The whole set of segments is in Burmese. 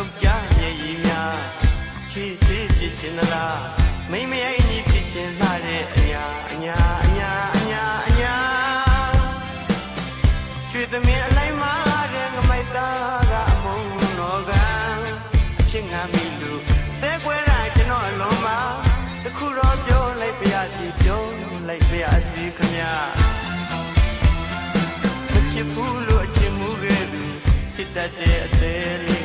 ယောက်ျားရဲ့ရည်များချစ်စေဖြစ်ခြင်းလားမိမရဲ့ညီဖြစ်ခြင်းလာတဲ့အညာအညာအညာအညာအညာချွေသမီးအလိုက်မှာတဲ့ငမိုက်သားကအမုန်းတော်ကအချင်းငါမီလူသဲကွဲတာကျွန်တော်အလုံးမှာတခုတော့ပြောလိုက်ပါရစီပြောလိုက်ပါရစီခမညာချစ်ဘူးလို့အချင်းမူခဲ့သူဖြစ်တတ်တဲ့အသေးလေး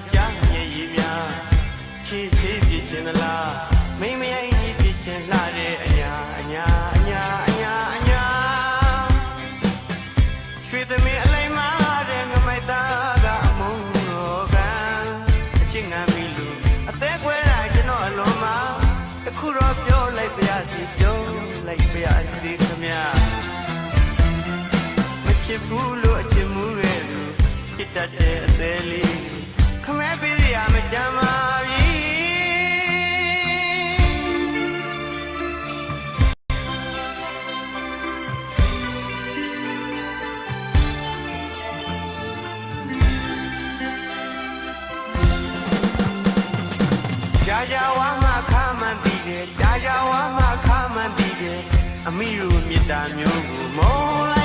က်ျားမျက်ရည်များချစ်ချစ်ဖြစ်ခြင်းလားမိမရဲ့ကြီးဖြစ်ခြင်းလှတဲ့အညာအညာအညာအညာအညာ မိတို့မေတ္တာမျိုးကိုမု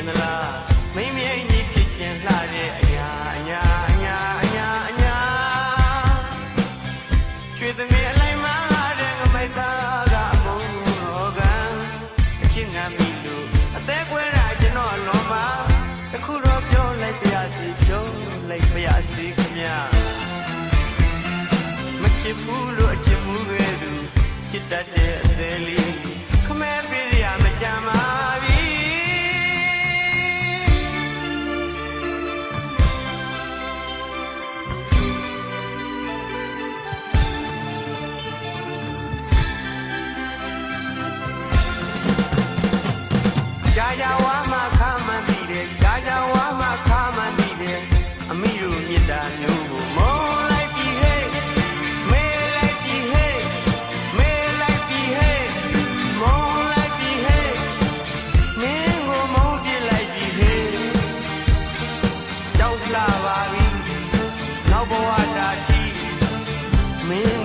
ချင်ခြင်းလားမိမရဲ့ညီဖြစ်ခြင်းလှတဲ့အညာအညာအညာအညာအညာရွှေသမီးအလိုက်မာတဲ့ငမိုက်သားကအမုန်းတော်ကအချင်းငံပြီလို့အသေးခွဲတာကျွန်တော်အလုံးမှာတခုတော့ပြောလိုက်ပါရစီပြောလိုက်ပါရစီခမညာမချစ်ဘူးလို့အချစ်မှုခဲ့သူချစ်တတ်တဲ့အသေးလေး ဝါမခါမှန်သိတယ်ဒါကြောင့်ဝါမခါမှန်သိတယ်အမိတို့မြစ်တာမျိုးကိုမောင်းလိုက်ပြီဟဲ့မဲလိုက်ပြီဟဲ့မဲလိုက်ပြီဟဲ့မောင်းလိုက်ပြီဟဲ့မင်းကိုမောင်းပြလိုက်ပြီဟဲ့ကြောက်လာပါပြီနောက်ဘဝတာရှိမင်း